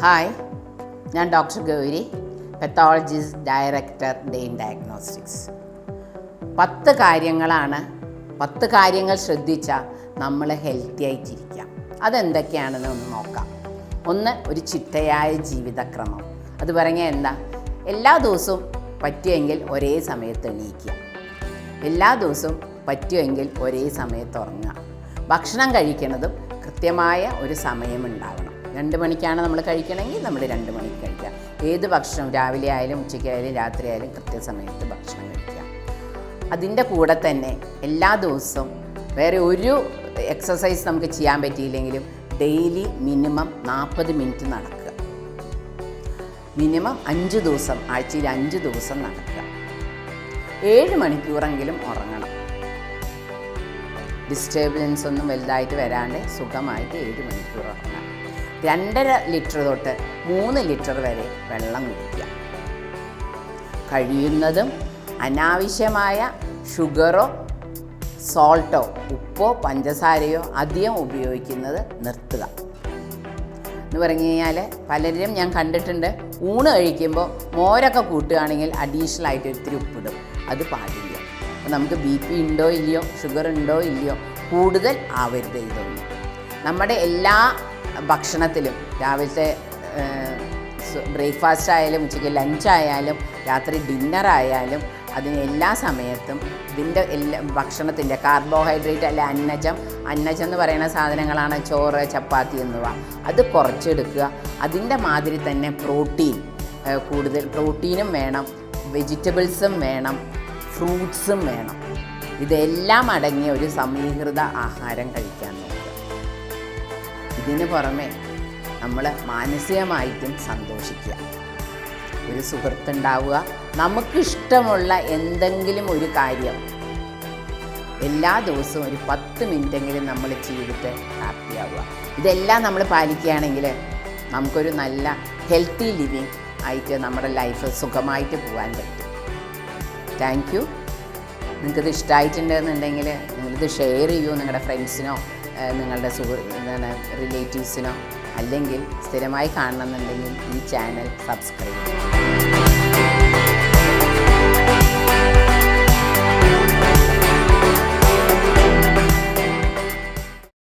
Hi ഞാൻ doctor Gauri pathologist director Dane diagnostics പത്ത് കാര്യങ്ങളാണ് പത്ത് കാര്യങ്ങൾ ശ്രദ്ധിച്ചാൽ നമ്മൾ ഹെൽത്തി ആയിട്ടിരിക്കാം. അതെന്തൊക്കെയാണെന്ന് ഒന്ന് നോക്കാം. ഒന്ന് ഒരു ചിട്ടയായ ജീവിതക്രമം. അത് പറഞ്ഞാൽ എന്താ? എല്ലാ ദിവസവും പറ്റുമെങ്കിൽ ഒരേ സമയത്ത് എണീക്കുക. എല്ലാ ദിവസവും പറ്റുമെങ്കിൽ ഒരേ സമയത്ത് ഉറങ്ങുക. ഭക്ഷണം കഴിക്കുന്നതും കൃത്യമായ ഒരു സമയമുണ്ടാവണം രണ്ട് മണിക്കാണ് നമ്മൾ കഴിക്കണമെങ്കിൽ നമ്മൾ രണ്ട് മണിക്ക് കഴിക്കുക ഏത് ഭക്ഷണം രാവിലെ ആയാലും ഉച്ചയ്ക്കായാലും രാത്രി ആയാലും കൃത്യസമയത്ത് ഭക്ഷണം കഴിക്കുക അതിന്റെ കൂടെ തന്നെ എല്ലാ ദിവസവും വേറെ ഒരു എക്സസൈസ് നമുക്ക് ചെയ്യാൻ പറ്റിയില്ലെങ്കിലും ഡെയിലി മിനിമം നാൽപ്പത് മിനിറ്റ് നടക്കുക. മിനിമം അഞ്ച് ദിവസം ആഴ്ചയിൽ അഞ്ച് ദിവസം നടക്കുക. ഏഴ് മണിക്കൂറെങ്കിലും ഉറങ്ങണം. ഡിസ്റ്റർബൻസ് ഒന്നും വലുതായിട്ട് വരാണ്ട് സുഖമായിട്ട് ഏഴ് മണിക്കൂർ ഉറങ്ങണം. രണ്ടര ലിറ്റർ തൊട്ട് മൂന്ന് ലിറ്റർ വരെ വെള്ളം കുടിക്കുക. കഴിയുന്നതും അനാവശ്യമായ ഷുഗറോ സോൾട്ടോ ഉപ്പോ പഞ്ചസാരയോ അധികം ഉപയോഗിക്കുന്നത് നിർത്തുക. എന്ന് പറഞ്ഞു കഴിഞ്ഞാൽ പലരും ഞാൻ കണ്ടിട്ടുണ്ട് ഊണ് കഴിക്കുമ്പോൾ മോരൊക്കെ കൂട്ടുകയാണെങ്കിൽ അഡീഷണൽ ആയിട്ട് ഒത്തിരി ഉപ്പിടും. അത് പാടില്ല. അപ്പോൾ നമുക്ക് ബി പി ഉണ്ടോ ഇല്ലയോ ഷുഗർ ഉണ്ടോ ഇല്ലയോ കൂടുതൽ ആവരുത് ഇതൊന്നും. നമ്മുടെ എല്ലാ ഭക്ഷണത്തിലും രാവിലത്തെ ബ്രേക്ക്ഫാസ്റ്റ് ആയാലും ഉച്ചയ്ക്ക് ലഞ്ച് ആയാലും രാത്രി ഡിന്നർ ആയാലും അതിന് എല്ലാ സമയത്തും ഇതിന്റെ എല്ലാ ഭക്ഷണത്തിന്റെ കാർബോഹൈഡ്രേറ്റ് അല്ലെ അന്നജം അന്നജം എന്ന് പറയുന്ന സാധനങ്ങളാണ് ചോറ് ചപ്പാത്തി എന്നിവ. അത് കുറച്ചെടുക്കുക. അതിന്റെ മാതിരി തന്നെ പ്രോട്ടീൻ കൂടുതൽ പ്രോട്ടീനും വേണം വെജിറ്റബിൾസും വേണം ഫ്രൂട്ട്സും വേണം. ഇതെല്ലാം അടങ്ങിയ ഒരു സമീകൃത ആഹാരം കഴിക്കാൻ നോക്കുക. ഇതിന് പുറമെ നമ്മൾ മാനസികമായിട്ടും സന്തോഷിക്കുക. ഒരു സുഹൃത്തുണ്ടാവുക. നമുക്കിഷ്ടമുള്ള എന്തെങ്കിലും ഒരു കാര്യം എല്ലാ ദിവസവും ഒരു പത്ത് മിനിറ്റെങ്കിലും നമ്മൾ ചെയ്തിട്ട് ഹാപ്പിയാവുക. ഇതെല്ലാം നമ്മൾ പാലിക്കുകയാണെങ്കിൽ നമുക്കൊരു നല്ല ഹെൽത്തി ലിവിങ് ആയിട്ട് നമ്മുടെ ലൈഫ് സുഖമായിട്ട് പോകാൻ പറ്റും. താങ്ക് യു നിങ്ങൾക്കിത് ഇഷ്ടമായിട്ടുണ്ടെന്നുണ്ടെങ്കിൽ നിങ്ങളിത് ഷെയർ ചെയ്യൂ നിങ്ങളുടെ ഫ്രണ്ട്സിനോ നിങ്ങളുടെ സുഹൃ എന്താണ് റിലേറ്റീവ്സിനോ അല്ലെങ്കിൽ സ്ഥിരമായി കാണണമെന്നുണ്ടെങ്കിൽ ഈ ചാനൽ സബ്സ്ക്രൈബ് ചെയ്യും.